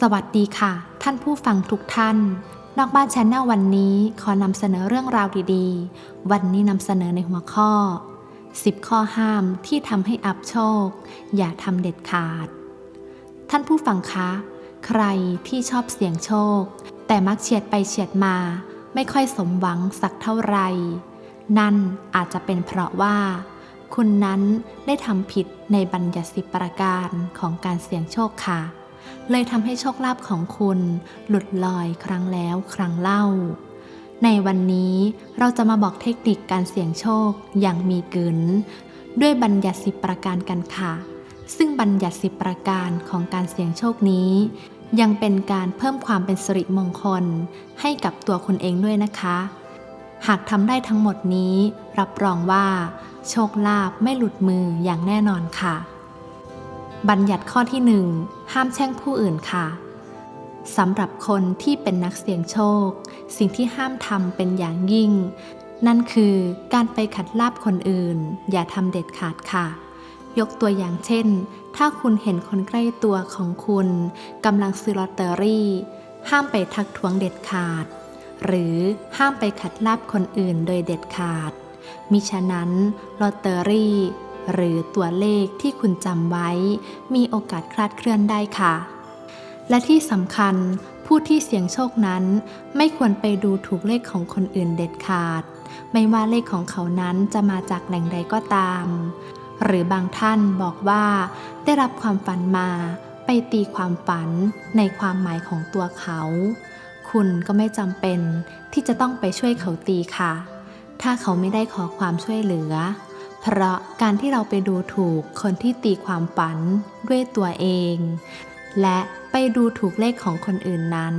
สวัสดีค่ะ ท่านผู้ฟังทุกท่าน นอกบ้านชนแนลวันนี้ขอนำเสนอเรื่องราวดีๆ วันนี้นำเสนอในหัวข้อ 10 ข้อห้ามที่ทำให้อับโชค อย่าทำเด็ดขาด ท่านผู้ฟังคะ ใครที่ชอบเสี่ยงโชค แต่มักเฉียดไปเฉียดมา ไม่ค่อยสมหวังสักเท่าไหร่นั่นอาจจะเป็นเพราะว่า คุณนั้นได้ทำผิดในบัญญัติสิบประการของการเสี่ยงโชคค่ะ เลยทำให้โชคลาภของคุณหลุดลอยครั้งแล้วครั้งเล่า ในวันนี้เราจะมาบอกเทคนิคการเสี่ยงโชคอย่างมีกึนด้วยบัญญัติสิบประการกันค่ะ ซึ่งบัญญัติสิบประการของการเสี่ยงโชคนี้ ยังเป็นการเพิ่มความเป็นสิริมงคล ให้กับตัวคุณเองด้วยนะคะ หากทำได้ทั้งหมดนี้ รับรองว่า โชคลาภไม่หลุดมืออย่างแน่นอนค่ะ บัญญัติข้อที่หนึ่งห้ามแช่งผู้อื่นค่ะสำหรับคนที่เป็นนักเสี่ยงโชค สิ่งที่ห้ามทำเป็นอย่างยิ่ง นั่นคือการไปขัดลาบคนอื่น อย่าทำเด็ดขาดค่ะ ยกตัวอย่างเช่น ถ้าคุณเห็นคนใกล้ตัวของคุณกำลังซื้อลอตเตอรี่ ห้ามไปทักท้วงเด็ดขาด หรือห้ามไปขัดลาบคนอื่นโดยเด็ดขาดมิฉะนั้นลอตเตอรี่ หรือตัวเลขที่คุณจำไว้ มีโอกาสคลาดเคลื่อนได้ค่ะ และที่สำคัญผู้ที่เสี่ยงโชคนั้น ไม่ควรไปดูถูกเลขของคนอื่นเด็ดขาด ไม่ว่าเลขของเขานั้นจะมาจากแหล่งใดก็ตาม หรือบางท่านบอกว่า ได้รับความฝันมาไปตีความฝันในความหมายของตัวเขา คุณก็ไม่จำเป็นที่จะต้องไปช่วยเขาตีค่ะ ถ้าเขาไม่ได้ขอความช่วยเหลือ เพราะการที่เราไปดูถูกคนที่ตีความฝันด้วยตัวเอง และไปดูถูกเลขของคนอื่นนั้น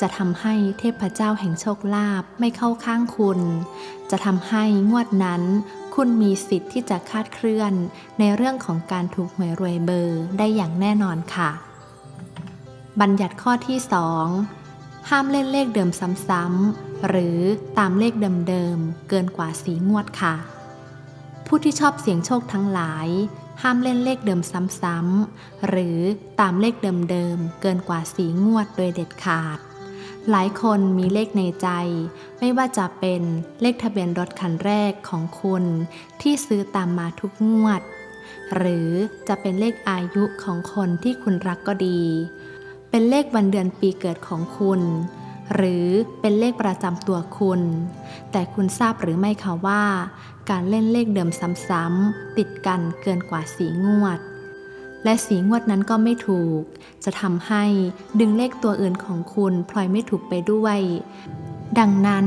จะทำให้เทพเจ้าแห่งโชคลาภไม่เข้าข้างคุณ จะทำให้งวดนั้น คุณมีสิทธิ์ที่จะคาดเคลื่อน ในเรื่องของการถูกหวยรวยเบอร์ได้อย่างแน่นอนค่ะ บัญญัติข้อที่2ห้ามเล่นเลขเดิมซ้ำๆหรือตามเลขเดิมๆเกินกว่าสีงวดค่ะ ผู้ที่ชอบเสี่ยงโชคทั้งหลาย ห้ามเล่นเลขเดิมซ้ำๆ หรือตามเลขเดิมๆ เกินกว่าสีงวดโดยเด็ดขาด หลายคนมีเลขในใจ ไม่ว่าจะเป็นเลขทะเบียนรถคันแรกของคุณ ที่ซื้อตามมาทุกงวด หรือจะเป็นเลขอายุของคนที่คุณรักก็ดี เป็นเลขวันเดือนปีเกิดของคุณ หรือเป็นเลขประจำตัวคุณ แต่คุณทราบหรือไม่คะว่า การเล่นเลขเดิมซ้ำๆติดกันเกินกว่าสีงวด และสีงวดนั้นก็ไม่ถูก จะทำให้ดึงเลขตัวอื่นของคุณพลอยไม่ถูกไปด้วย ดังนั้น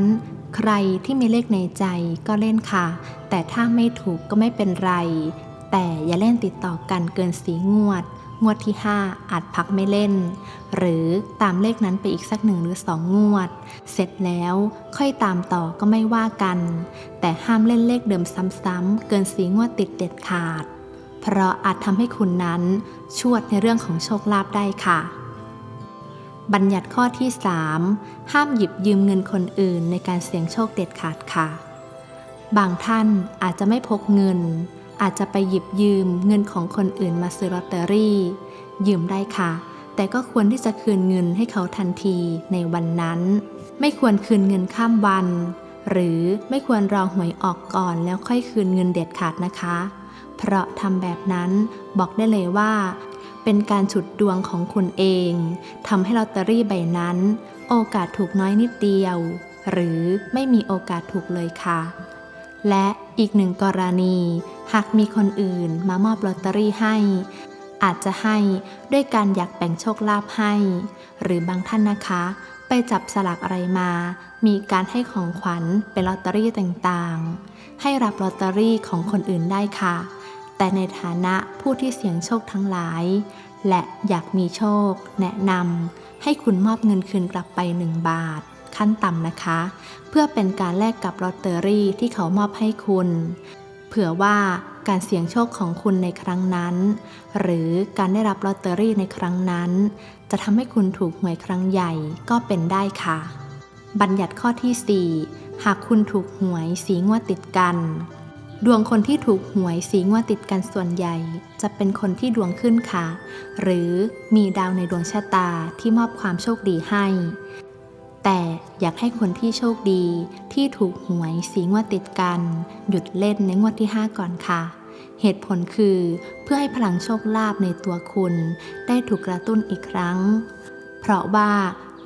ใครที่มีเลขในใจก็เล่นค่ะ แต่ถ้าไม่ถูกก็ไม่เป็นไร แต่อย่าเล่นติดต่อกันเกินสีงวด งวดที่ 5 อาจพักไม่เล่น หรือตามเลขนั้นไปอีกสักหนึ่งหรือสองงวด เสร็จแล้วค่อยตามต่อก็ไม่ว่ากัน แต่ห้ามเล่นเลขเดิมซ้ำๆเกินสีงวดติดเด็ดขาด เพราะอาจทำให้คุณนั้นชวดในเรื่องของโชคลาภได้ค่ะ บัญญัติข้อที่ 3 ห้ามหยิบยืมเงินคนอื่นในการเสี่ยงโชคเด็ดขาดค่ะ บางท่านอาจจะไม่พกเงิน อาจจะไปหยิบยืมเงินของคนอื่นมาซื้อลอตเตอรี่ ยืมได้ค่ะ แต่ก็ควรที่จะคืนเงินให้เขาทันทีในวันนั้น ไม่ควรคืนเงินข้ามวัน หรือไม่ควรรอหวยออกก่อนแล้วค่อยคืนเงินเด็ดขาดนะคะ เพราะทำแบบนั้นบอกได้เลยว่า เป็นการฉุดดวงของคุณเองทำให้ลอตเตอรี่ใบนั้น โอกาสถูกน้อยนิดเดียว หรือไม่มีโอกาสถูกเลยค่ะ และอีกหนึ่งกรณี หากมีคนอื่นมามอบลอตเตอรี่ให้ อาจจะให้ด้วยการอยากแบ่งโชคลาภให้ หรือบางท่านนะคะ ไปจับสลากอะไรมา มีการให้ของขวัญเป็นลอตเตอรี่ต่างๆ ให้รับลอตเตอรี่ของคนอื่นได้ค่ะ แต่ในฐานะผู้ที่เสี่ยงโชคทั้งหลาย และอยากมีโชค แนะนำให้คุณมอบเงินคืนกลับไป 1 บาท ขั้นต่ำนะคะ เพื่อเป็นการแลกกับลอตเตอรี่ที่เขามอบให้คุณ เผื่อว่าการเสี่ยงโชคของคุณในครั้งนั้น หรือการได้รับลอตเตอรี่ในครั้งนั้น จะทำให้คุณถูกหวยครั้งใหญ่ก็เป็นได้ค่ะ บัญญัติข้อที่ 4 หากคุณถูกหวยสีงวดติดกัน ดวงคนที่ถูกหวยสีงวดติดกันส่วนใหญ่ จะเป็นคนที่ดวงขึ้นค่ะ หรือมีดาวในดวงชะตาที่มอบความโชคดีให้ แต่อยากให้คนที่โชคดีที่ถูกหวยสีงวดติดกัน หยุดเล่นในงวดที่ 5 ก่อนค่ะ เหตุผลคือเพื่อให้พลังโชคลาภในตัวคุณ ได้ถูกกระตุ้นอีกครั้ง เพราะว่า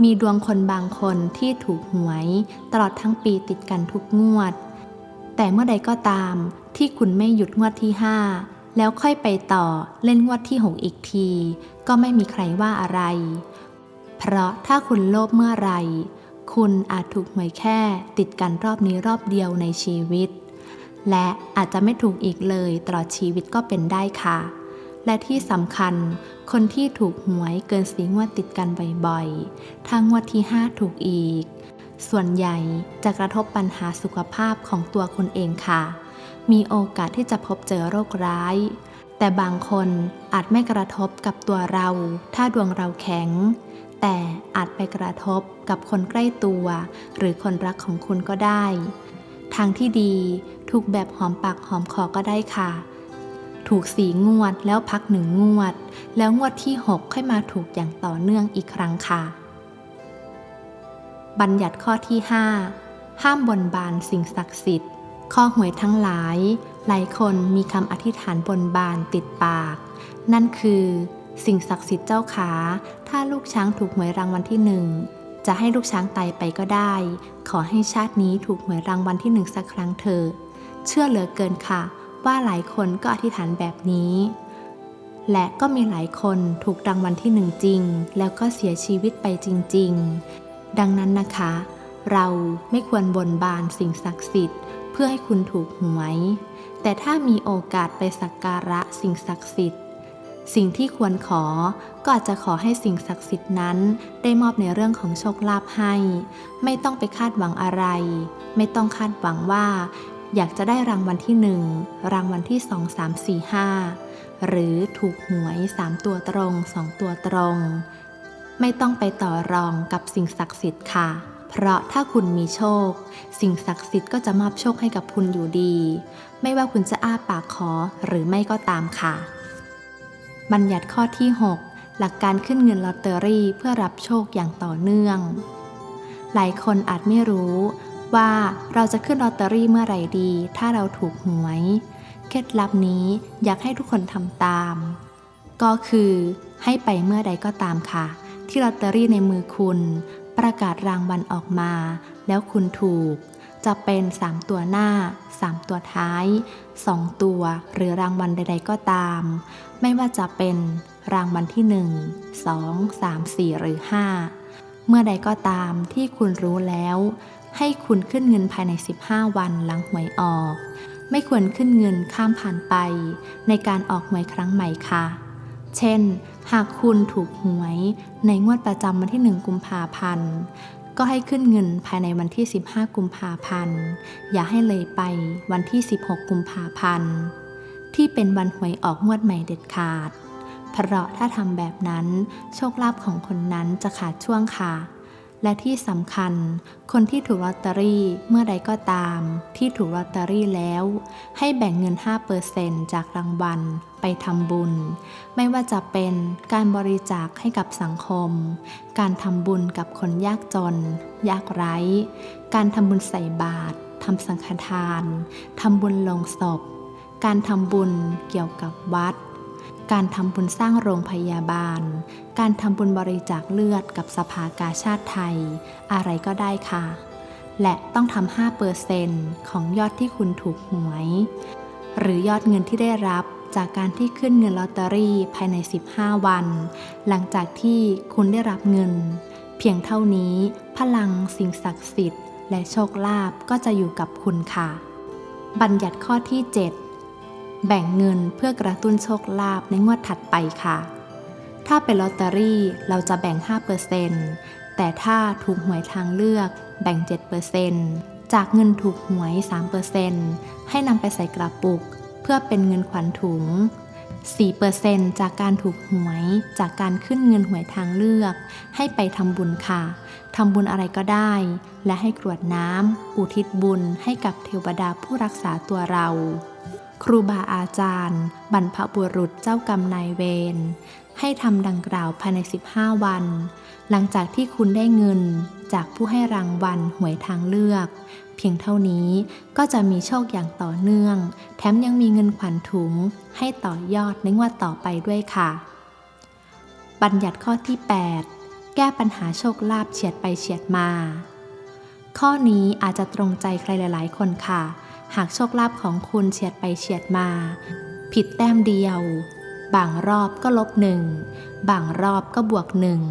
มีดวงคนบางคนที่ถูกหวยตลอดทั้งปีติดกันทุกงวด แต่เมื่อใดก็ตามที่คุณไม่หยุดงวดที่ 5 แล้วค่อยไปต่อเล่นงวดที่ 6 อีกที ก็ไม่มีใครว่าอะไร เพราะถ้าคุณโลภเมื่อไร คุณอาจถูกหวยแค่ติดกันรอบนี้รอบเดียวในชีวิต และอาจจะไม่ถูกอีกเลยตลอดชีวิตก็เป็นได้ค่ะ และที่สำคัญ คนที่ถูกหวยเกินสีงวดติดกันบ่อยๆถ้างวดที่ 5 ถูกอีก ส่วนใหญ่จะกระทบปัญหาสุขภาพของตัวคุณเองค่ะ มีโอกาสที่จะพบเจอโรคร้ายแต่บางคนอาจไม่กระทบกับตัวเรา ถ้าดวงเราแข็ง แต่อาจไปกระทบกับคนใกล้ตัว หรือคนรักของคุณก็ได้ ทางที่ดีถูกแบบหอมปากหอมคอก็ได้ค่ะ ถูกสีงวดแล้วพักหนึ่งงวด แล้วงวดที่ 6 ค่อยมาถูกอย่างต่อเนื่องอีกครั้งค่ะ บัญญัติข้อที่ 5 ห้ามบนบานสิ่งศักดิ์สิทธิ์ ข้อหวยทั้งหลาย หลายคนมีคำอธิษฐานบนบานติดปาก นั่นคือ สิ่งศักดิ์สิทธิ์เจ้าขา ถ้าลูกช้างถูกหวยรางวัลที่หนึ่งจะให้ลูกช้างตายไปก็ได้ ขอให้ชาตินี้ถูกหวยรางวัลที่หนึ่งสักครั้งเถอะเชื่อเหลือเกินค่ะ ว่าหลายคนก็อธิษฐานแบบนี้ และก็มีหลายคนถูกรางวัลที่หนึ่งจริง แล้วก็เสียชีวิตไปจริง ๆ ดังนั้นนะคะ เราไม่ควรบนบานสิ่งศักดิ์สิทธิ์ เพื่อให้คุณถูกหวย แต่ถ้ามีโอกาสไปสักการะสิ่งศักดิ์สิทธิ์ สิ่งที่ควรขอก็อาจจะขอให้สิ่งศักดิ์สิทธิ์นั้น ได้มอบในเรื่องของโชคลาภให้ ไม่ต้องไปคาดหวังอะไร ไม่ต้องคาดหวังว่า อยากจะได้รางวัลที่หนึ่งรางวัลที่สองสามสี่ห้าหรือถูกหวยสามตัวตรงสองตัวตรง ไม่ต้องไปต่อรองกับสิ่งศักดิ์สิทธิ์ค่ะ เพราะถ้าคุณมีโชค สิ่งศักดิ์สิทธิ์ก็จะมอบโชคให้กับคุณอยู่ดี ไม่ว่าคุณจะอ้าปากขอหรือไม่ก็ตามค่ะ บัญญัติข้อที่ 6 หลักการขึ้นเงินลอตเตอรี่เพื่อรับโชคอย่างต่อเนื่อง หลายคนอาจไม่รู้ว่าเราจะขึ้นลอตเตอรี่เมื่อไหร่ดี ถ้าเราถูกหวย เคล็ดลับนี้อยากให้ทุกคนทำตาม ก็คือให้ไปเมื่อใดก็ตามค่ะ ที่ลอตเตอรี่ในมือคุณ ประกาศรางวัลออกมา แล้วคุณถูก จะเป็น 3 ตัวหน้า 3 ตัวท้าย 2 ตัว หรือรางวัลใด ๆ ก็ตาม ไม่ว่าจะเป็นรางวัลที่ 1 2 3 4 หรือ 5 เมื่อใดก็ตามที่คุณรู้แล้ว ให้คุณขึ้นเงินภายใน 15 วันหลังหวยออก ไม่ควรขึ้นเงินข้ามผ่านไป ในการออกหวยครั้งใหม่ค่ะ เช่น หากคุณถูกหวยในงวดประจำวันที่ 1 กุมภาพันธ์ ก็ให้ขึ้นเงินภายในวันที่ 15 กุมภาพันธ์ อย่าให้เลยไปวันที่ 16 กุมภาพันธ์ ที่เป็นวันหวยออกงวดใหม่เด็ดขาด เพราะถ้าทำแบบนั้น โชคลาภของคนนั้นจะขาดช่วงค่ะ และที่สำคัญ คนที่ถูกลอตเตอรี่เมื่อใดก็ตาม ที่ถูกลอตเตอรี่แล้ว ให้แบ่งเงิน 5%จากรางวัลไปทำบุญ ไม่ว่าจะเป็นการบริจาคให้กับสังคม การทำบุญกับคนยากจน ยากไร้ การทำบุญใส่บาตรทำสังฆทานทำบุญลงศพ การทำบุญเกี่ยวกับวัด การทำบุญสร้างโรงพยาบาล การทำบุญบริจาคเลือดกับสภากาชาติไทย อะไรก็ได้ค่ะ และต้องทำ5%ของยอดที่คุณถูกหวย หรือยอดเงินที่ได้รับจากการที่ขึ้นเงินลอตเตอรี่ภายใน 15 วัน หลังจากที่คุณได้รับเงิน เพียงเท่านี้พลังสิ่งศักดิ์สิทธิ์ และโชคลาภก็จะอยู่กับคุณค่ะ บัญญัติข้อที่ 7 แบ่งเงินเพื่อกระตุ้นโชคลาภในงวดถัดไปค่ะ ถ้าเป็นลอตเตอรี่เราจะแบ่ง 5%แต่ถ้าถูกหวยทางเลือกแบ่ง 7%จากเงินถูกหวย 3%ให้นำไปใส่กระปุก เพื่อเป็นเงินขวัญถุง 4%จากการถูกหวย จากการขึ้นเงินหวยทางเลือก ให้ไปทำบุญค่ะทำบุญอะไรก็ได้ และให้กรวดน้ำอุทิศบุญให้กับเทวดาผู้รักษาตัวเรา ครูบาอาจารย์ บรรพบุรุษเจ้ากรรมนายเวรให้ทำดังกล่าวภายใน 15 วัน หลังจากที่คุณได้เงินจากผู้ให้รางวัลหวยทางเลือก เพียงเท่านี้ก็จะมีโชคอย่างต่อเนื่อง แถมยังมีเงินขวัญถุง ให้ต่อยอดในงวดต่อไปด้วยค่ะ บัญญัติข้อที่ 8 แก้ปัญหาโชคลาภเฉียดไปเฉียดมา ข้อนี้อาจจะตรงใจใครหลาย ๆ คนค่ะ หากโชคลาภของคุณเฉียดไปเฉียดมา ผิดแต้มเดียว บางรอบก็ลบหนึ่ง บางรอบก็บวกหนึ่ง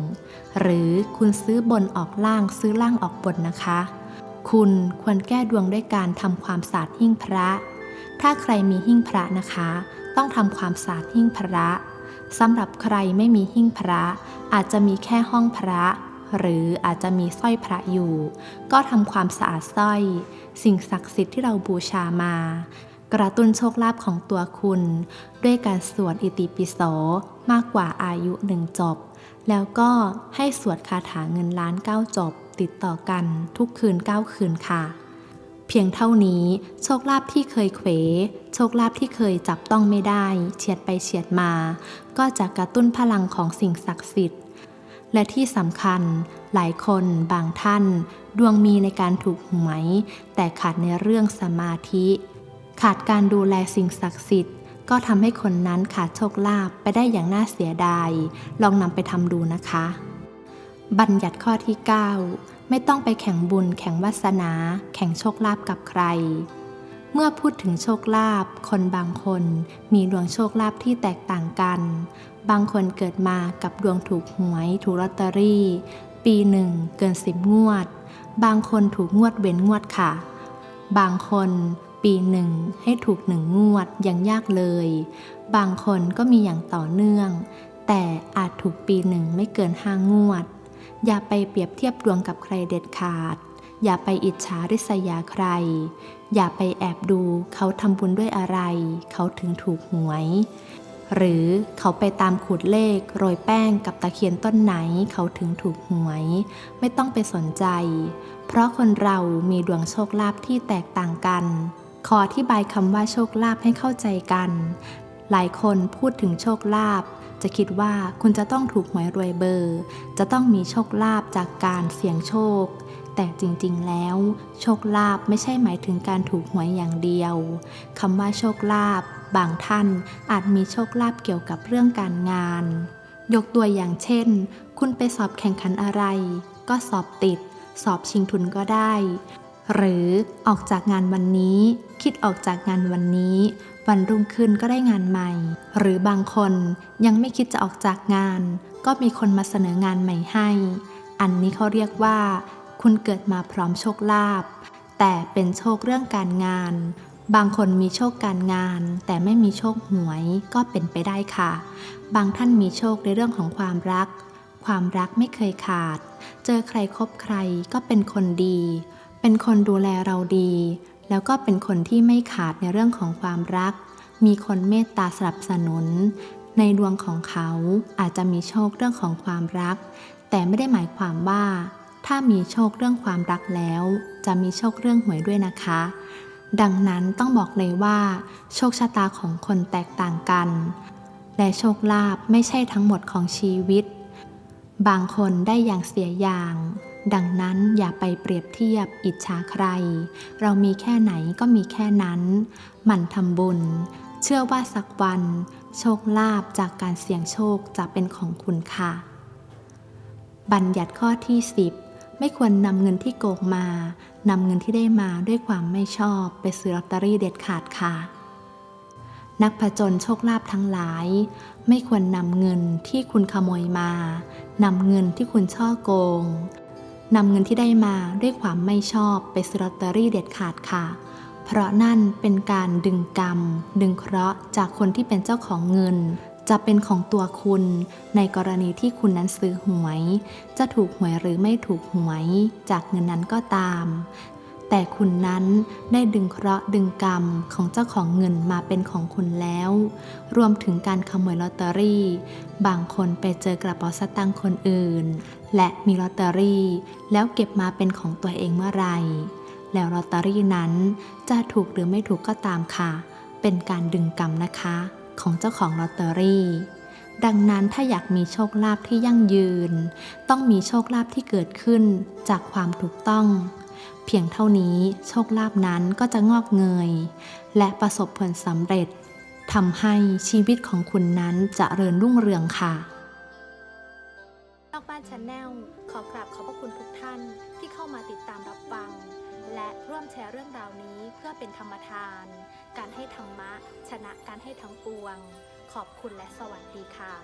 หรือคุณซื้อบนออกล่างซื้อล่างออกบนนะคะ คุณควรแก้ดวงด้วยการทำความสะอาดหิ้งพระ ถ้าใครมีหิ้งพระนะคะ ต้องทำความสะอาดหิ้งพระสำหรับใครไม่มีหิ้งพระ อาจจะมีแค่ห้องพระ หรืออาจจะมีสร้อยพระอยู่ ก็ทำความสะอาดสร้อย สิ่งศักดิ์สิทธิ์ที่เราบูชามากระตุ้นโชคลาภของตัวคุณ ด้วยการสวดอิติปิโสมากกว่าอายุหนึ่งจบ แล้วก็ให้สวดคาถาเงินล้านเก้าจบ ติดต่อกันทุกคืนเก้าคืนค่ะ เพียงเท่านี้โชคลาภที่เคยเขวโชคลาภที่เคยจับต้องไม่ได้ เฉียดไปเฉียดมา ก็จะกระตุ้นพลังของสิ่งศักดิ์สิทธิ์ และที่สำคัญหลายคนบางท่าน ดวงมีในการถูกหวย แต่ขาดในเรื่องสมาธิ ขาดการดูแลสิ่งศักดิ์สิทธิ์ ก็ทำให้คนนั้นขาดโชคลาภไปได้อย่างน่าเสียดาย ลองนำไปทำดูนะคะ บัญญัติข้อที่ 9 ไม่ต้องไปแข่งบุญแข่งวาสนา แข่งโชคลาภกับใคร เมื่อพูดถึงโชคลาภคนบางคนมีดวงโชคลาภที่แตกต่างกัน บางคนเกิดมากับดวงถูกหวยถูกลอตเตอรี่ ปีหนึ่งเกินสิบงวด บางคนถูกงวดเว้นงวดค่ะ บางคนปีหนึ่งให้ถูกหนึ่งงวดยังยากเลย บางคนก็มีอย่างต่อเนื่อง แต่อาจถูกปีหนึ่งไม่เกินห้างวด อย่าไปเปรียบเทียบดวงกับใครเด็ดขาด อย่าไปอิจฉาริษยาใคร อย่าไปแอบดูเขาทำบุญด้วยอะไร เขาถึงถูกหวย หรือเขาไปตามขูดเลขโรยแป้งกับตะเคียนต้นไหนเขาถึงถูกหวย ไม่ต้องไปสนใจ เพราะคนเรามีดวงโชคลาภที่แตกต่างกัน ขออธิบายคำว่าโชคลาภให้เข้าใจกัน หลายคนพูดถึงโชคลาภจะคิดว่าคุณจะต้องถูกหวยรวยเบอร์ จะต้องมีโชคลาภจากการเสี่ยงโชค แต่จริงๆ แล้ว โชคลาภไม่ใช่หมายถึงการถูกหวยอย่างเดียวคำว่าโชคลาภบางท่านอาจมีโชคลาภเกี่ยวกับเรื่องการงาน ยกตัวอย่างเช่น คุณไปสอบแข่งขันอะไร ก็สอบติด สอบชิงทุนก็ได้ หรือออกจากงานวันนี้ คิดออกจากงานวันนี้ วันรุ่งขึ้นก็ได้งานใหม่ หรือบางคนยังไม่คิดจะออกจากงาน ก็มีคนมาเสนองานใหม่ให้ อันนี้เขาเรียกว่า คุณเกิดมาพร้อมโชคลาภแต่เป็นโชคเรื่องการงาน บางคนมีโชคการงาน แต่ไม่มีโชคหวยก็เป็นไปได้ค่ะ บางท่านมีโชคในเรื่องของความรัก ความรักไม่เคยขาด เจอใครคบใครก็เป็นคนดี เป็นคนดูแลเราดี แล้วก็เป็นคนที่ไม่ขาดในเรื่องของความรัก มีคนเมตตาสนับสนุน ในดวงของเขาอาจจะมีโชคเรื่องของความรัก แต่ไม่ได้หมายความว่า ถ้ามีโชคเรื่องความรักแล้ว จะมีโชคเรื่องหวยด้วยนะคะ ดังนั้นต้องบอกเลยว่า โชคชะตาของคนแตกต่างกัน และโชคลาภไม่ใช่ทั้งหมดของชีวิต บางคนได้อย่างเสียอย่าง ดังนั้นอย่าไปเปรียบเทียบอิจฉาใคร เรามีแค่ไหนก็มีแค่นั้น หมั่นทำบุญ เชื่อว่าสักวัน โชคลาภจากการเสี่ยงโชคจะเป็นของคุณค่ะ บัญญัติข้อที่ 10 ไม่ควรนำเงินที่โกงมานำเงินที่ได้มาด้วยความไม่ชอบไปซื้อลอตเตอรี่เด็ดขาดค่ะ นักผจญโชคลาภทั้งหลาย ไม่ควรนำเงินที่คุณขโมยมานำเงินที่คุณช่อโกงนำเงินที่ได้มาด้วยความไม่ชอบไปซื้อลอตเตอรี่เด็ดขาดค่ะ เพราะนั่นเป็นการดึงกรรม ดึงเคราะห์จากคนที่เป็นเจ้าของเงิน จะเป็นของตัวคุณ ในกรณีที่คุณนั้นซื้อหวย จะถูกหวยหรือไม่ถูกหวย จากเงินนั้นก็ตาม แต่คุณนั้นได้ดึงเคราะห์ดึงกรรมของเจ้าของเงินมาเป็นของคุณแล้ว รวมถึงการขโมยลอตเตอรี่ บางคนไปเจอกระเป๋าสตางค์คนอื่น และมีลอตเตอรี่ แล้วเก็บมาเป็นของตัวเองเมื่อไหร่แล้วลอตเตอรี่นั้นจะถูกหรือไม่ถูกก็ตามค่ะ เป็นการดึงกรรมนะคะ ของเจ้าของลอตเตอรี่ ดังนั้นถ้าอยากมีโชคลาภที่ยั่งยืน ต้องมีโชคลาภที่เกิดขึ้นจากความถูกต้อง เพียงเท่านี้โชคลาภนั้นก็จะงอกเงย และประสบผลสำเร็จทำให้ชีวิตของคุณนั้นจะเริญรุ่งเรืองค่ะนอกบ้านชาแนลขอกราบขอบพระคุณทุกท่าน และร่วมแชร์เรื่องราวนี้เพื่อเป็นธรรมทาน การให้ธรรมะ ชนะการให้ทั้งปวง ขอบคุณและสวัสดีค่ะ